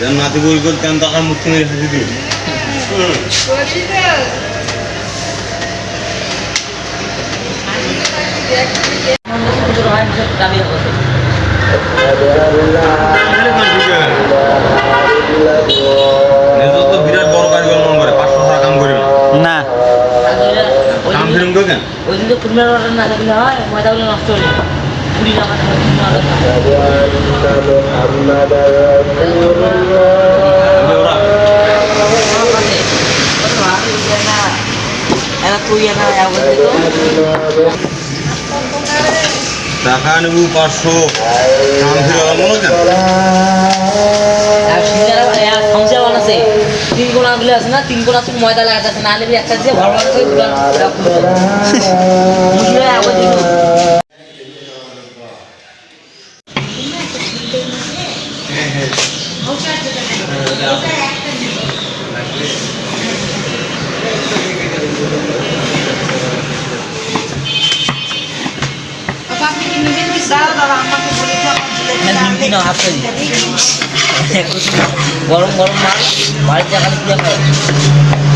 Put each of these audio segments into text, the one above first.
যার নাতি বই করতেন তখন মুক্তি মেরে হাসি দিল বিরাট বড় কারিগর মনে করে পাঁচশো টাকা কাম করি না। কাম ফিল্ম কেন? ওই দিন তো না থাকলে হয় ময়দাগুলো নষ্ট হয়ে টাকা নেব পাঁচশো তিন কোনা গুলো আছে না তিন কোনা ময়দা লাগাতে না হলে একটা গরম গরম মাল বাড়িতে খালি পুরো খায়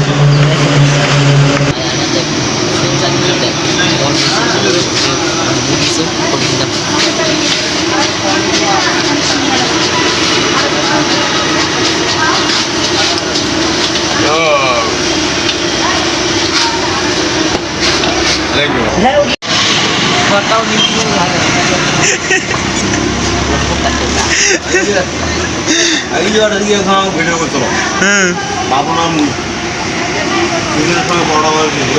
되고 가까운 인물로 하는 아이디어를 생각하고 그려고 있어 마분한 그들을 통해 걸어가지고